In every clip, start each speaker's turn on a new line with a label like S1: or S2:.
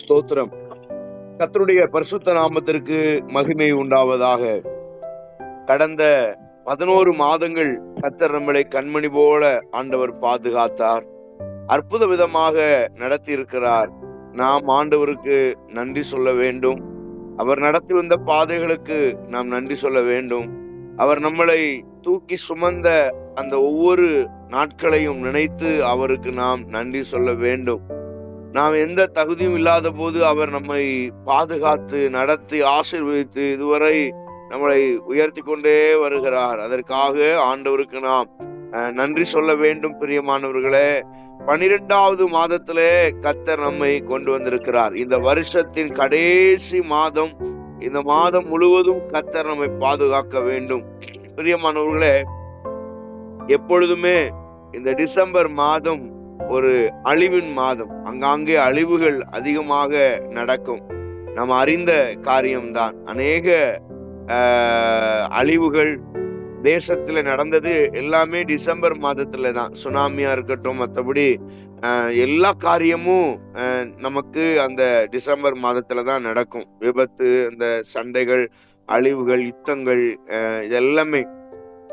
S1: ஸ்தோத்திரம். கத்தருடைய பரிசுத்த நாமத்திற்கு மகிமை உண்டாவதாக. கடந்த பதினோரு மாதங்கள் கத்தர் நம்மளை கண்மணி போல ஆண்டவர் பாதுகாத்தார். அற்புத விதமாக நடத்தி இருக்கிறார் நாம் ஆண்டவருக்கு நன்றி சொல்ல வேண்டும். அவர் நடத்தி வந்த பாதைகளுக்கு நாம் நன்றி சொல்ல வேண்டும். அவர் நம்மளை தூக்கி சுமந்த அந்த ஒவ்வொரு நாட்களையும் நினைத்து அவருக்கு நாம் நன்றி சொல்ல வேண்டும். நாம் எந்த தகுதியும் இல்லாத போது அவர் நம்மை பாதுகாத்து நடத்தி ஆசிர்வதித்து இதுவரை நம்மளை உயர்த்தி கொண்டே வருகிறார். அதற்காக ஆண்டவருக்கு நாம் அஹ், நன்றி சொல்ல வேண்டும் பிரியமானவர்களே. பனிரெண்டாவது மாதத்திலே கத்தர் நம்மை கொண்டு வந்திருக்கிறார். இந்த வருஷத்தின் கடைசி மாதம் இந்த மாதம் முழுவதும் கத்தர் நம்மை பாதுகாக்க வேண்டும். பிரியமானவர்களே எப்பொழுதுமே இந்த டிசம்பர் மாதம் ஒரு அழிவின் மாதம். அங்காங்கே அழிவுகள் அதிகமாக நடக்கும். நாம் அறிந்த காரியம்தான். அநேக ஆஹ், அழிவுகள் தேசத்துல நடந்தது எல்லாமே டிசம்பர் மாதத்துல தான். சுனாமியா இருக்கட்டும் மற்றபடி எல்லா காரியமும் நமக்கு அந்த டிசம்பர் மாதத்துல தான் நடக்கும். விபத்து அந்த சண்டைகள் அழிவுகள் யுத்தங்கள் இதெல்லாமே. இது எல்லாமே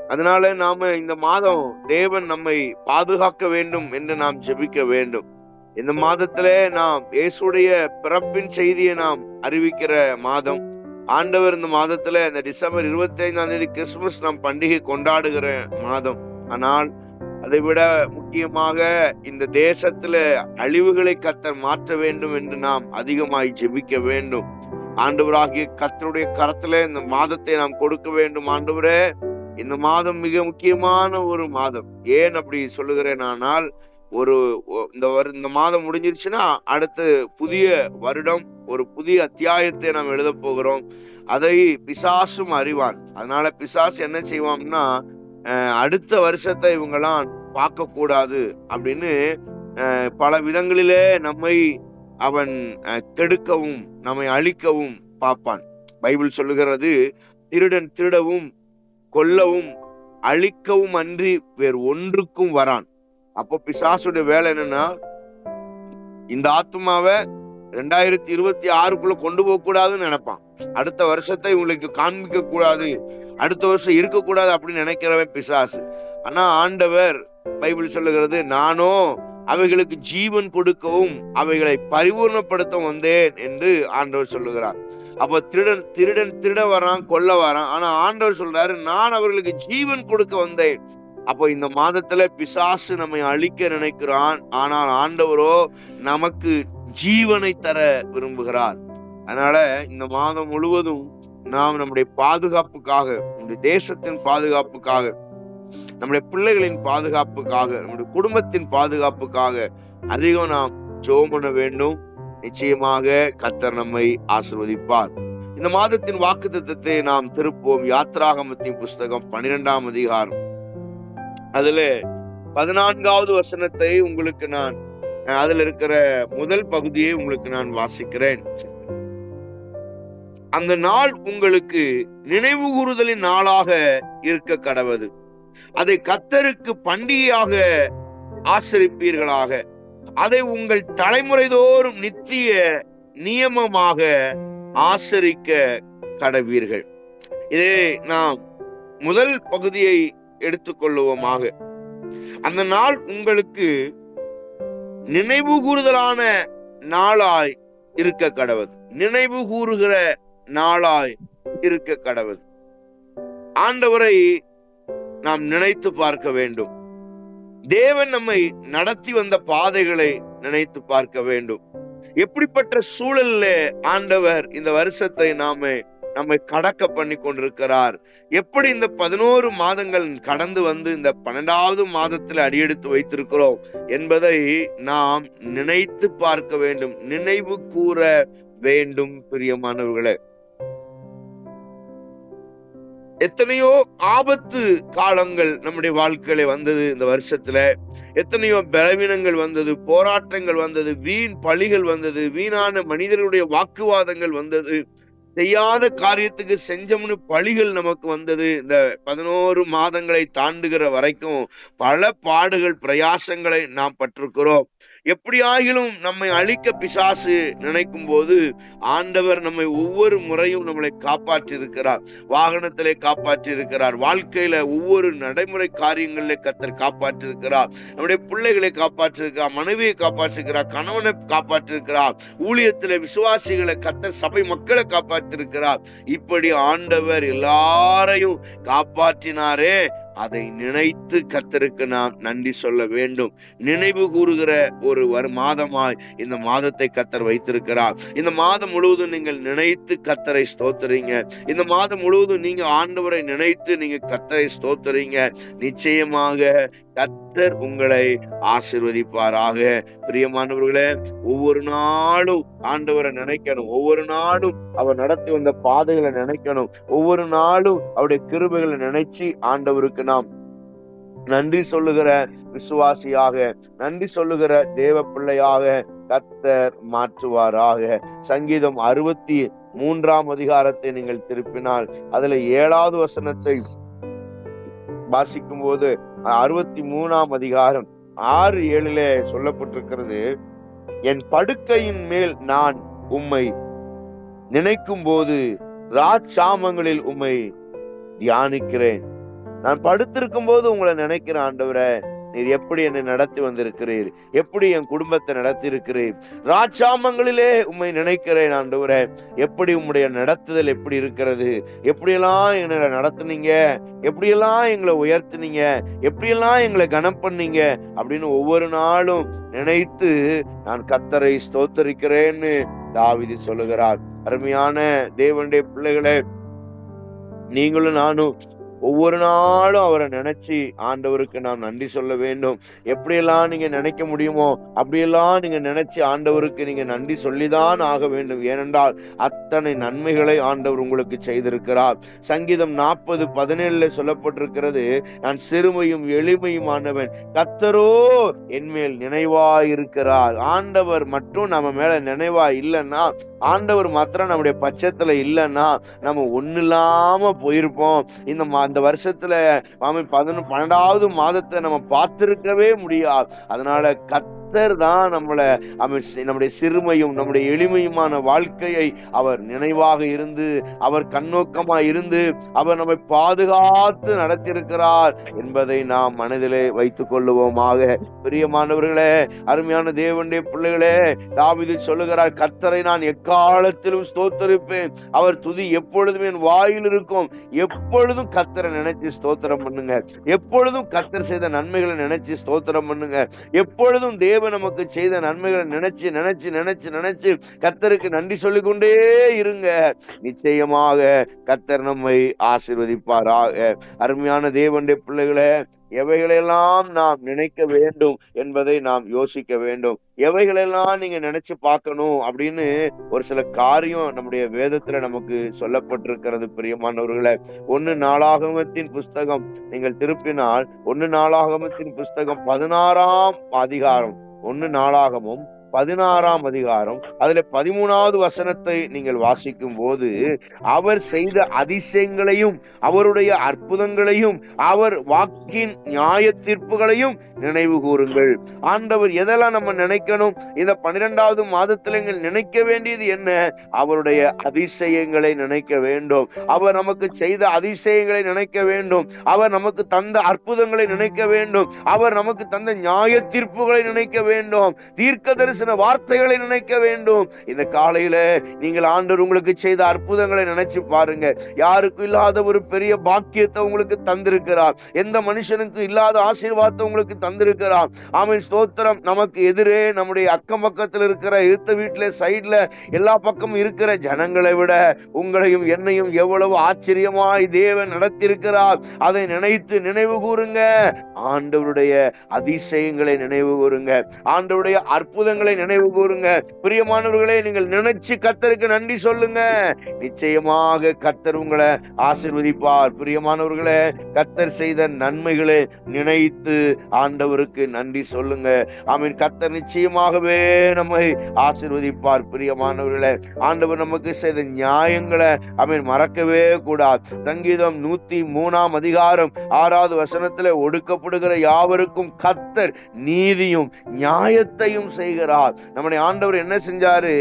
S1: அதனால நாம இந்த மாதம் தேவன் நம்மை பாதுகாக்க வேண்டும் என்று நாம் ஜெபிக்க வேண்டும். இந்த மாதத்துல நாம் இயேசுடைய பிறப்பின் செய்தியை நாம் அறிவிக்கிற மாதம். ஆண்டவர் இந்த மாதத்துல இந்த டிசம்பர் இருபத்தி ஐந்தாம் தேதி கிறிஸ்துமஸ் நாம் பண்டிகை கொண்டாடுகிற மாதம். ஆனால் அதை விட முக்கியமாக இந்த தேசத்துல அழிவுகளை கத்தர் மாற்ற வேண்டும் என்று நாம் அதிகமாய் ஜெபிக்க வேண்டும். ஆண்டவராகிய கத்தருடைய கரத்துல இந்த மாதத்தை நாம் கொடுக்க வேண்டும். ஆண்டவரே இந்த மாதம் மிக முக்கியமான ஒரு மாதம். ஏன் அப்படி சொல்லுகிறேன் ஆனால் ஒரு இந்த வரு- இந்த மாதம் முடிஞ்சிருச்சுன்னா அடுத்து புதிய வருடம் ஒரு புதிய அத்தியாயத்தை நாம் எழுத போகிறோம். அதை பிசாசும் அறிவான். அதனால பிசாசு என்ன செய்வான்னா அஹ், அடுத்த வருஷத்தை இவங்கெல்லாம் பார்க்க கூடாது அப்படின்னு அஹ், பல விதங்களிலே நம்மை அவன் அஹ், கெடுக்கவும் நம்மை அழிக்கவும் பார்ப்பான். பைபிள் சொல்லுகிறது திருடன் திருடவும் கொல்லவும் அழிக்கவும் அன்றி வேறு ஒன்றுக்கும் வரான். அப்போ பிசாசுடைய வேலை என்னன்னா இந்த ஆத்மாவை ரெண்டாயிரத்தி இருபத்தி ஆறுக்குள்ள கொண்டு போக கூடாதுன்னு நினைப்பான். அடுத்த வருஷத்தை உங்களுக்கு காண்பிக்க கூடாது அடுத்த வருஷம் இருக்கக்கூடாது அப்படின்னு நினைக்கிறவன் பிசாசு. ஆனா ஆண்டவர் பைபிள் சொல்லுகிறது நானோ அவைகளுக்கு ஜீவன் கொடுக்கவும் அவைகளை பரிபூர்ணப்படுத்த வந்தேன் என்று ஆண்டவர் சொல்லுகிறார். அப்ப திருடன் திருடன் திருட வரான் கொல்ல வரான். ஆனா ஆண்டவர் சொல்றாரு நான் அவர்களுக்கு ஜீவன் கொடுக்க வந்தேன். அப்போ இந்த மாதத்துல பிசாசு நம்மை அழிக்க நினைக்கிறான். ஆனால் ஆண்டவரோ நமக்கு ஜீவனை தர விரும்புகிறார். அதனால இந்த மாதம் முழுவதும் நாம் நம்முடைய பாதுகாப்புக்காக நம்முடைய தேசத்தின் பாதுகாப்புக்காக நம்முடைய பிள்ளைகளின் பாதுகாப்புக்காக நம்முடைய குடும்பத்தின் பாதுகாப்புக்காக அதிகம் நாம் ஜோம் பண்ண வேண்டும். நிச்சயமாக கத்தர் நம்மை ஆசிர்வதிப்பார். இந்த மாதத்தின் வாக்கு வாக்குத்தத்தத்தை நாம் திருப்போம் யாத்ராகமத்தின் புஸ்தகம் பன்னிரெண்டாம் அதிகாரம். அதுல பதினான்காவது வசனத்தை உங்களுக்கு நான் அதுல இருக்கிற முதல் பகுதியை உங்களுக்கு நான் வாசிக்கிறேன். அந்த நாள் உங்களுக்கு நினைவு கூறுதலின் நாளாக இருக்க கடவது. அதை கத்தருக்கு பண்டிகையாக ஆசரிப்பீர்களாக. அதை உங்கள் தலைமுறை தோறும் நித்திய நியமமாக ஆசரிக்க கடவீர்கள். இதே நாம் முதல் பகுதியை எடுத்துக்கொள்ளுவோமாக. அந்த நாள் உங்களுக்கு நினைவு கூறுதலான நாளாய் இருக்க கடவுள். நினைவு கூறுகிற நாளாய் இருக்க கடவது ஆண்டவரை நாம் நினைத்து பார்க்க வேண்டும். தேவன் நம்மை நடத்தி வந்த பாதைகளை நினைத்து பார்க்க வேண்டும். எப்படிப்பட்ட சூழல்ல ஆண்டவர் இந்த வருஷத்தை நாம நம்மை கடக்க பண்ணி கொண்டிருக்கிறார். எப்படி இந்த பதினோரு மாதங்கள் கடந்து வந்து இந்த பன்னெண்டாவது மாதத்தில் அடியெடுத்து வைத்திருக்கிறோம் என்பதை நாம் நினைத்து பார்க்க வேண்டும். நினைவு கூற வேண்டும் பிரியமானவர்களே. எத்தனையோ ஆபத்து காலங்கள் நம்முடைய வாழ்க்கையில வந்தது இந்த வருஷத்துல. எத்தனையோ பலவீனங்கள் வந்தது போராட்டங்கள் வந்தது வீண் பழிகள் வந்தது வீணான மனிதர்களுடைய வாக்குவாதங்கள் வந்தது. செய்யாத காரியத்துக்கு செஞ்சோம்னு பழிகள் நமக்கு வந்தது. இந்த பதினோரு மாதங்களை தாண்டுகிற வரைக்கும் பல பாடுகள் பிரயாசங்களை நாம் பட்டிருக்கிறோம். எப்படியாகிலும் நம்மை அழிக்க பிசாசு நினைக்கும் போது ஆண்டவர் நம்மை ஒவ்வொரு முறையும் நம்மளை காப்பாற்றி இருக்கிறார் வாகனத்திலே காப்பாற்றி இருக்கிறார் வாழ்க்கையில ஒவ்வொரு நடைமுறை காரியங்களிலே கத்தர் காப்பாற்றி இருக்கிறார் நம்முடைய பிள்ளைகளை காப்பாற்றி இருக்கிறார் மனைவியை காப்பாற்றிருக்கிறார் கணவனை காப்பாற்றி இருக்கிறார் ஊழியத்திலே விசுவாசிகளை கத்தர் சபை மக்களை காப்பாற்றி இருக்கிறார் இப்படி ஆண்டவர் எல்லாரையும் காப்பாற்றினாரே. அதை நினைத்து கத்தருக்கு நாம் நன்றி சொல்ல வேண்டும். நினைவு கூறுகிற ஒரு வரு மாதமாய் இந்த மாதத்தை கத்தர் வைத்திருக்கிறார். இந்த மாதம் முழுவதும் நீங்கள் நினைத்து கத்தரை ஸ்தோத்துறீங்க இந்த மாதம் முழுவதும் நீங்க ஆண்டவரை நினைத்து நீங்க கத்தரை ஸ்தோத்துறீங்க நிச்சயமாக கத்தர் உங்களை ஆசிர்வதிப்பாராக. பிரியமானவர்களே ஒவ்வொரு நாளும் ஆண்டவரை நினைக்கணும். ஒவ்வொரு நாளும் அவர் நடத்தி வந்த பாதைகளை நினைக்கணும். ஒவ்வொரு நாளும் அவருடைய கிருபைகளை நினைச்சு ஆண்டவருக்கு நாம் நன்றி சொல்லுகிற விசுவாசியாக நன்றி சொல்லுகிற தேவ பிள்ளையாக கத்தர் மாற்றுவாராக. சங்கீதம் அறுபத்தி மூன்றாம் அதிகாரத்தை நீங்கள் திருப்பினால் அதுல ஏழாவது வசனத்தை வாசிக்கும் போது அறுபத்தி மூணாம் அதிகாரம் ஆறு ஏழுல சொல்லப்பட்டிருக்கிறது என் படுக்கையின் மேல் நான் உம்மை நினைக்கும் போது ராஜாமங்களில் உம்மை தியானிக்கிறேன். நான் படுத்திருக்கும் போது உங்களை நினைக்கிறேன் ஆண்டவரே நீர் எப்படி என்னை நடத்தி வந்திருக்கிறீர்? எப்படி என் குடும்பத்தை நடத்தி இருக்கிறீர் ராஜாமங்களிலே உண்மை நினைக்கிறேன் ஆண்டவரே. எப்படி உம்முடைய நடத்துதல் எப்படி இருக்கிறது? எப்படியெல்லாம் என்னை நடத்துனீங்க? எப்படியெல்லாம் எங்களை உயர்த்துனீங்க? எப்படியெல்லாம் எங்களை கனம் பண்ணீங்க? அப்படின்னு ஒவ்வொரு நாளும் நினைத்து நான் கத்தரை ஸ்தோத்தரிக்கிறேன்னு தாவிதி சொல்லுகிறார். அருமையான தேவனுடைய பிள்ளைகளை நீங்களும் நானும் ஒவ்வொரு நாளும் அவரை நினைச்சு ஆண்டவருக்கு நாம் நன்றி சொல்ல வேண்டும். எப்படியெல்லாம் நீங்க நினைக்க முடியுமோ அப்படியெல்லாம் நீங்க நினைச்சு ஆண்டவருக்கு நீங்க நன்றி சொல்லிதான் ஆக வேண்டும். ஏனென்றால் அத்தனை நன்மைகளை ஆண்டவர் உங்களுக்கு செய்திருக்கிறார். சங்கீதம் நாற்பது பதினேழுல சொல்லப்பட்டிருக்கிறது நான் சிறுமையும் எளிமையும் ஆண்டவன். கத்தரோ என்மேல் நினைவாயிருக்கிறார். ஆண்டவர் மட்டும் நம்ம மேல நினைவா இல்லைன்னா ஆண்டவர் மாத்திரம் நம்முடைய பட்சத்துல இல்லைன்னா நம்ம ஒண்ணு இல்லாம போயிருப்போம். இந்த அந்த இந்த வருஷத்துல மாமி பதினொன்று பன்னெண்டாவது மாதத்தை நம்ம பார்த்திருக்கவே முடியாது. அதனால கர்த்தர் தான் நம்மளை நம்முடைய சிறுமையும் நம்முடைய எளிமையுமான வாழ்க்கையை அவர் நினைவாக இருந்து அவர் கண்ணோக்கமா இருந்து அவர் நம்மை பாதுகாத்து நடத்தியிருக்கிறார் என்பதை நாம் மனதிலே வைத்துக் கொள்ளுவோமாக. பிரியமானவர்களே அருமையான தேவனுடைய பிள்ளைகளே தாவிது சொல்லுகிறார் கத்தரை நான் எக்காலத்திலும் ஸ்தோத்தரிப்பேன். அவர் துதி எப்பொழுதும் என் வாயில் இருக்கும். எப்பொழுதும் கத்தரை நினைச்சு ஸ்தோத்திரம் பண்ணுங்க. எப்பொழுதும் கத்தர் செய்த நன்மைகளை நினைச்சு ஸ்தோத்திரம் பண்ணுங்க. எப்பொழுதும் தேவ தேவன் நமக்கு செய்த நன்மைகளை நினைச்சு நினைச்சு நினைச்சு நினைச்சு கத்தருக்கு நன்றி சொல்லிக் கொண்டே இருங்க. நிச்சயமாக கத்தர் நம்மை ஆசிர்வதிப்பாராக. அருமையான தேவனுடைய பிள்ளைகளை எவைகளெல்லாம் நாம் நினைக்க வேண்டும் என்பதை நாம் யோசிக்க வேண்டும். எவைகளெல்லாம் நீங்க நினைச்சு பார்க்கணும் அப்படின்னு ஒரு சில காரியம் நம்முடைய வேதத்துல நமக்கு சொல்லப்பட்டிருக்கிறது பிரியமானவர்களை. ஒன்னு நாளாகமத்தின் புஸ்தகம். நீங்கள் திருப்பினால் ஒன்னு நாளாகமத்தின் புஸ்தகம் பதினாறாம் அதிகாரம். ஒன்னு நாளாகமும் பதினாறாம் அதிகாரம் அதுல பதிமூணாவது வசனத்தை நீங்கள் வாசிக்கும் போது அவர் செய்த அதிசயங்களையும் அவருடைய அற்புதங்களையும் அவர் வாக்கின் நியாய தீர்ப்புகளையும் நினைவு கூறுங்கள். ஆண்டவர் எதெல்லாம் நம்ம நினைக்கணும்? இந்த பன்னிரெண்டாவது மாதத்துல நீங்கள் நினைக்க வேண்டியது என்ன? அவருடைய அதிசயங்களை நினைக்க வேண்டும். அவர் நமக்கு செய்த அதிசயங்களை நினைக்க வேண்டும். அவர் நமக்கு தந்த அற்புதங்களை நினைக்க வேண்டும். அவர் நமக்கு தந்த நியாய தீர்ப்புகளை நினைக்க வேண்டும். தீர்க்க பேசின வார்த்தைகளை நினைக்க வேண்டும். இந்த காலையில நீங்கள் ஆண்டவர் உங்களுக்கு செய்த அற்புதங்களை நினைச்சு பாருங்க. யாருக்கும் இல்லாத ஒரு பெரிய பாக்கியத்தை உங்களுக்கு தந்திருக்கிறார். எந்த மனுஷனுக்கும் இல்லாத ஆசீர்வாதத்தை உங்களுக்கு தந்திருக்கிறார். ஆமீன். ஸ்தோத்திரம். நமக்கு எதிரே நம்முடைய அக்கம் பக்கத்தில் இருக்கிற எழுத்த வீட்டுல சைட்ல எல்லா பக்கமும் இருக்கிற ஜனங்களை விட உங்களையும் என்னையும் எவ்வளவு ஆச்சரியமாய் தேவன் நடத்தியிருக்கிறார். அதை நினைத்து நினைவு கூறுங்க. ஆண்டவருடைய அதிசயங்களை நினைவு கூறுங்க. ஆண்டவருடைய அற்புதங்களை கிருபைகளை நினைவு கூறுங்க. பிரியமானவர்களே நீங்கள் நினைச்சு கத்தருக்கு நன்றி சொல்லுங்க. நிச்சயமாக கத்தர் உங்களை ஆசிர்வதிப்பார். பிரியமானவர்களே கத்தர் செய்த நன்மைகளை நினைத்து ஆண்டவருக்கு நன்றி சொல்லுங்க. ஆமீன். கத்தர் நிச்சயமாகவே நம்மை ஆசிர்வதிப்பார். பிரியமானவர்களே ஆண்டவர் நமக்கு செய்த நியாயங்களை அவன் மறக்கவே கூடாது. சங்கீதம் நூத்தி மூணாம் அதிகாரம் ஆறாவது வசனத்துல ஒடுக்கப்படுகிற யாவருக்கும் கத்தர் நீதியும் நியாயத்தையும் செய்கிறார். நம்முடைய ஆண்டவர் என்ன செஞ்சாரு?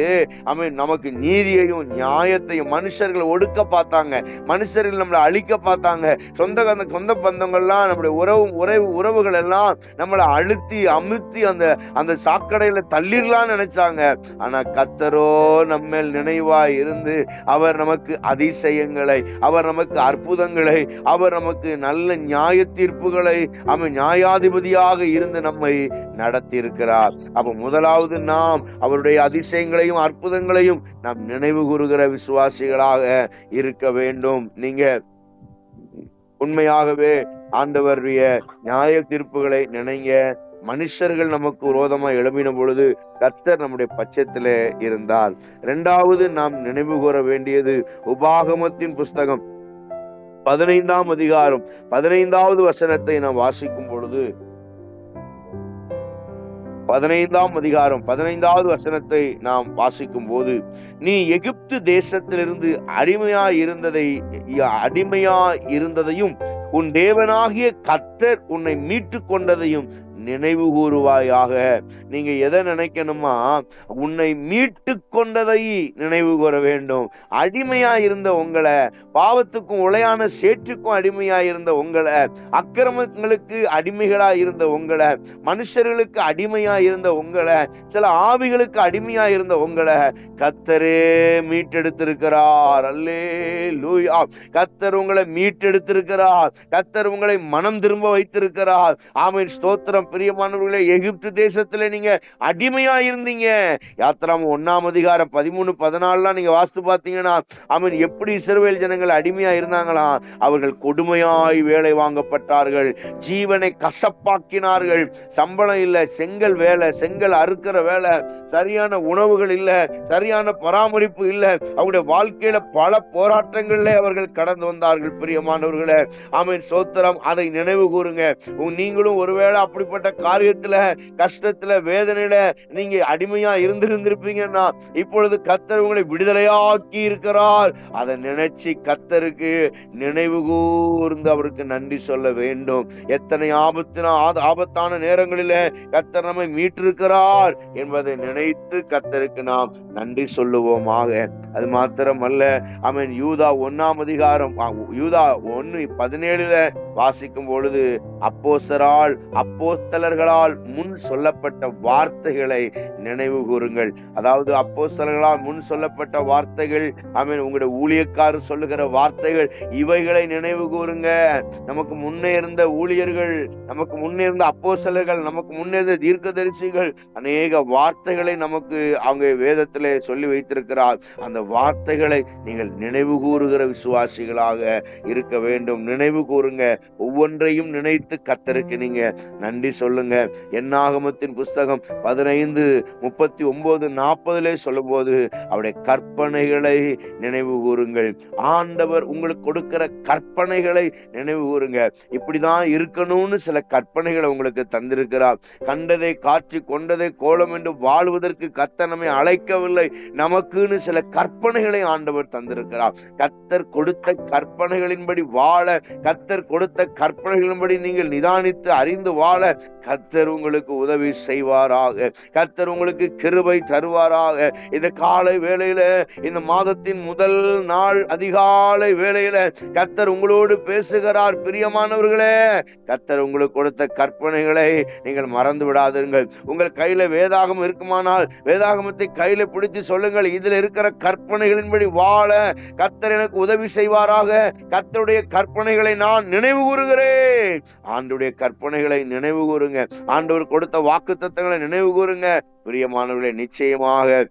S1: அவன் நமக்கு நீதியையும் நியாயத்தையும் மனுஷர்கள் ஒடுக்க பார்த்தாங்க. மனுஷர்கள் நம்மளை அழிக்க பார்த்தாங்க. சொந்த சொந்த பந்தங்கள்லாம் நம்முடைய உறவு உறவு உறவுகள் எல்லாம் நம்மளை அழுத்தி அமுத்தி அந்த அந்த சாக்கடையில தள்ளிடலாம்னு நினைச்சாங்க. ஆனா கத்தரோ நம்ம நினைவாய் இருந்து அவர் நமக்கு அதிசயங்களை அவர் நமக்கு அற்புதங்களை அவர் நமக்கு நல்ல நியாய தீர்ப்புகளை அவன் நியாயாதிபதியாக இருந்து நம்மை நடத்தி இருக்கிறார் அப்ப முதலாவது நாம் அவருடைய அதிசயங்களையும் அற்புதங்களையும் நாம் நினைவு கூறுகிற விசுவாசிகளாக இருக்க வேண்டும். நீங்க உண்மையாகவே ஆண்டவருடைய நியாய தீர்ப்புகளை நினைங்க. மனுஷர்கள் நமக்கு விரோதமா எழுப்பின பொழுது கத்தர் நம்முடைய பட்சத்திலே இருந்தார். இரண்டாவது நாம் நினைவு கூற வேண்டியது உபாகமத்தின் புஸ்தகம் பதினைந்தாம் அதிகாரம் பதினைந்தாவது வசனத்தை நாம் வாசிக்கும் பொழுது பதினைந்தாம் அதிகாரம் பதினைந்தாவது வசனத்தை நாம் வாசிக்கும் போது நீ எகிப்து தேசத்திலிருந்து அடிமையா இருந்ததை அடிமையா இருந்ததையும் உன் தேவனாகிய கத்தர் உன்னை மீட்டு கொண்டதையும் நினைவு கூறுவாயாக நீங்க எதை நினைக்கணுமா? உன்னை மீட்டு கொண்டதை நினைவு கூற வேண்டும். அடிமையா இருந்த உங்களை பாவத்துக்கும் உளையான சேற்றுக்கும் அடிமையா இருந்த உங்களை அக்கிரமங்களுக்கு அடிமைகளா இருந்த உங்களை மனுஷர்களுக்கு அடிமையா இருந்த உங்களை சில ஆவிகளுக்கு அடிமையா இருந்த உங்களை கத்தரே மீட்டெடுத்திருக்கிறார். அல்லே லூயா கத்தர் உங்களை மீட்டெடுத்திருக்கிறார். கத்தர் உங்களை மனம் திரும்ப வைத்திருக்கிறார். ஆமை ஸ்தோத்திரம். பிரியமானவர்களே எகிப்து தேசத்துல நீங்க அடிமையா இருந்தீங்க. யாத்திராம ஒன்னாம் அதிகாரம் பதிமூணு பதினாலாம் நீங்க வாஸ்து பாத்தீங்கன்னா அவன் எப்படி இஸ்ரவேல் ஜனங்கள் அடிமையா இருந்தாங்களாம் அவர்கள் கொடுமையாய் வேலை வாங்கப்பட்டார்கள். ஜீவனை கசப்பாக்கினார்கள். சம்பளம் இல்லை செங்கல் வேலை செங்கல் அறுக்கிற வேலை சரியான உணவுகள் இல்ல சரியான பராமரிப்பு இல்லை. அவங்களுடைய வாழ்க்கையில பல போராட்டங்கள்ல அவர்கள் கடந்து வந்தார்கள் பிரியமானவர்களே. அவன் சோத்திரம் அதை நினைவு கூறுங்க. நீங்களும் ஒருவேளை அப்படிப்பட்ட காரியத்துல கஷ்டத்துல வேதனையில நீங்க அடிமையா இருந்திருந்திருப்பீங்கன்னா இப்பொழுது கத்தர் உங்களை விடுதலையாக்கி இருக்கிறார். அதை நினைச்சு கத்தருக்கு நினைவு கூர்ந்து அவருக்கு நன்றி சொல்ல வேண்டும். எத்தனை ஆபத்தின ஆபத்தான நேரங்களில கத்தர் நம்மை மீட்டிருக்கிறார் என்பதை நினைத்து கத்தருக்கு நாம் நன்றி சொல்லுவோமாக. அது மாத்திரம் அல்ல அவன் யூதா ஒன்னாம் அதிகாரம் யூதா ஒன்னு பதினேழுல வாசிக்கும் பொழுது அப்போசரால் அப்போஸ்தலர்களால் முன் சொல்லப்பட்ட வார்த்தைகளை நினைவு கூறுங்கள். அதாவது அப்போஸ்தலர்களால் முன் சொல்லப்பட்ட வார்த்தைகள் ஆமென் உங்களுடைய ஊழியக்காரர் சொல்லுகிற வார்த்தைகள் இவைகளை நினைவு கூறுங்க. நமக்கு முன்னே இருந்த ஊழியர்கள் நமக்கு முன்னே இருந்த அப்போஸ்தலர்கள் நமக்கு முன்னே இருந்த தீர்க்கதரிசிகள் அநேக வார்த்தைகளை நமக்கு அவங்க வேதத்திலே சொல்லி வைத்திருக்கிறார். அந்த வார்த்தைகளை நீங்கள் நினைவு கூறுகிற விசுவாசிகளாக இருக்க வேண்டும். நினைவு கூறுங்க. ஒவ்வொன்றையும் நினைத்து கத்தருக்கு நீங்க நன்றி சொல்லுங்க. என்னாகமத்தின் புஸ்தகம் பதினைந்து முப்பத்தி ஒன்பது நாற்பதுலே சொல்லும்போது அவருடைய கற்பனைகளை நினைவு கூறுங்கள். ஆண்டவர் உங்களுக்கு கொடுக்கிற கற்பனைகளை நினைவு கூறுங்க. இப்படிதான் இருக்கணும்னு சில கற்பனைகளை உங்களுக்கு தந்திருக்கிறார். கண்டதை காட்சி கொண்டதை கோலம் என்று வாழ்வதற்கு கத்தர் நம்மை அழைக்கவில்லை. நமக்குன்னு சில கற்பனைகளை ஆண்டவர் தந்திருக்கிறார். கத்தர் கொடுத்த கற்பனைகளின்படி வாழ கத்தர் கொடுத்த கற்பனைகளின்படி நீங்கள் நிதானித்து அறிந்து வாழ கத்தர் உங்களுக்கு உதவி செய்வாராக. கத்தர் உங்களுக்கு கிருபை தருவாராக. இந்த காலை வேளையில இந்த மாதத்தின் முதல் நாள் அதிகாலை வேளையில கத்தர் உங்களோடு பேசுகிறார். பிரியமானவர்களே கத்தர் உங்களுக்கு கொடுத்த கற்பனைகளை நீங்கள் மறந்து விடாதீர்கள் உங்கள் கையில வேதாகம் இருக்குமானால் வேதாகமத்தை கையில பிடித்து சொல்லுங்கள். இதுல இருக்கிற கற்பனைகளின்படி வாழ கத்தர் எனக்கு உதவி செய்வாராக. கத்தருடைய கற்பனைகளை நான் நினைவு கூறுகிறேன். ஆண்டுடைய கற்பனைகளை நினைவு கூறுங்க. ஆண்டவர் கொடுத்த வாக்கு தத்தங்களை நினைவு கூறுங்க. பிரியமானவர்களை நிச்சயமாக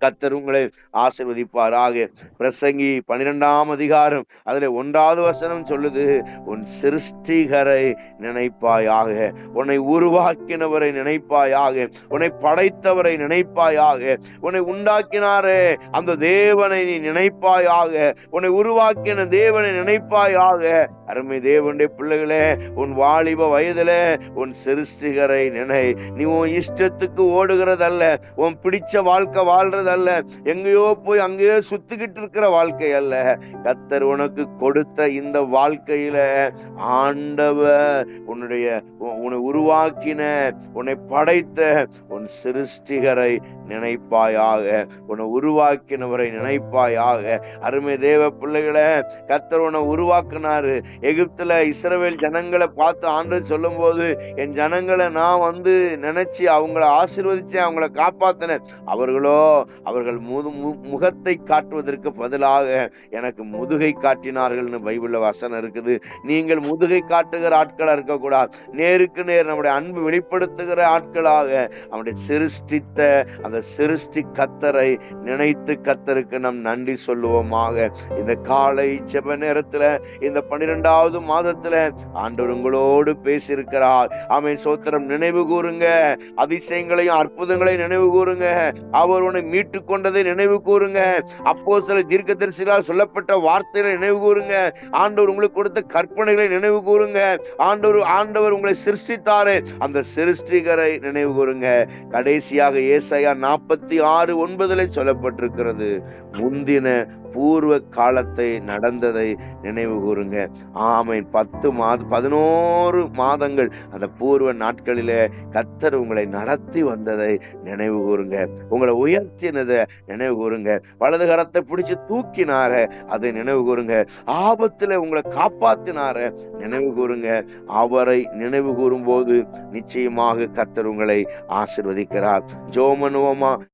S1: கத்தர் உங்களை ஆசிர்வதிப்பாராக. பிரசங்கி பனிரெண்டாம் அதிகாரம் அதுல ஒன்றாவது வசனம் சொல்லுது உன் சிருஷ்டிகரை நினைப்பாயாக உன்னை உருவாக்கினவரை நினைப்பாயாக உன்னை படைத்தவரை நினைப்பாயாக உன்னை உண்டாக்கினாரே அந்த தேவனை நீ நினைப்பாயாக உன்னை உருவாக்கின தேவனை நினைப்பாயாக. அருமை தேவனுடைய பிள்ளைகளே உன் வாலிப வயதுல உன் சிருஷ்டிகரை நினை. நீ உன் இஷ்டத்துக்கு ஓடுகிறதல்ல உன் பிடிச்ச வாழ்க்கை வாழ்றது வாழ்றதல்ல எங்கேயோ போய் அங்கேயோ சுத்திக்கிட்டு இருக்கிற வாழ்க்கை அல்ல. கத்தர் உனக்கு கொடுத்த இந்த வாழ்க்கையில ஆண்டவர் உன்னுடைய உன்னை உருவாக்கின உன்னை படைத்த உன் சிருஷ்டிகரை நினைப்பாயாக. உன்னை உருவாக்கினவரை நினைப்பாயாக. அருமை தேவ பிள்ளைகளை கத்தர் உன்னை உருவாக்குனாரு. எகிப்துல இஸ்ரவேல் ஜனங்களை பார்த்து ஆண்டு சொல்லும் போது என் ஜனங்களை நான் வந்து நினைச்சு அவங்கள ஆசிர்வதிச்சேன் அவங்கள காப்பாத்தினேன். அவர்களோ அவர்கள் முது முகத்தை காட்டுவதற்கு பதிலாக எனக்கு முதுகை காட்டினார்கள்னு பைபிளில் வசனம் இருக்குது. நீங்கள் முதுகை காட்டுகிற ஆட்களாக இருக்கக்கூடாது. நேருக்கு நேர் நம்முடைய அன்பு வெளிப்படுத்துகிற ஆட்களாக அவனுடைய சிருஷ்டித்த அந்த சிருஷ்டி கத்தரை நினைத்து கத்தருக்கு நம் நன்றி சொல்லுவோமாக. இந்த காலை செப நேரத்தில் இந்த பன்னிரெண்டாவது மாதத்தில் ஆண்டவர் உங்களோடு பேசியிருக்கிறார். ஆமென். சோத்திரம் நினைவு கூறுங்க. அதிசயங்களையும் அற்புதங்களையும் நினைவு கூறுங்க. அவர் உன்னை மீட்டு கொண்டதை நினைவு கூறுங்க. அப்போ சில தீர்க்கதரிசிகளால் சொல்லப்பட்ட வார்த்தைகளை நினைவு கூறுங்க. ஆண்டவர் உங்களுக்கு கொடுத்த கற்பனைகளை நினைவு கூறுங்க. ஆண்டவர் ஆண்டவர் உங்களை சிருஷ்டித்தாரு. அந்த சிருஷ்டிகரை நினைவு கூறுங்க. கடைசியாக ஏசையா நாற்பத்தி ஆறு ஒன்பதுல சொல்லப்பட்டிருக்கிறது. முந்தின பூர்வ காலத்தை நடந்ததை நினைவு கூறுங்க. ஆமை பத்து மாத பதினோரு மாதங்கள் அந்த பூர்வ நாட்களிலே கத்தர் உங்களை நடத்தி வந்ததை நினைவு கூறுங்க. உங்களை உயர்த்தினதை நினைவு கூறுங்க. வலது கரத்தை பிடிச்சு தூக்கினார அதை நினைவு கூறுங்க. ஆபத்துல உங்களை காப்பாத்தினார நினைவு கூறுங்க. அவரை நினைவு கூறும் போது நிச்சயமாக கத்தர் உங்களை ஆசிர்வதிக்கிறார். ஜோமனுவமா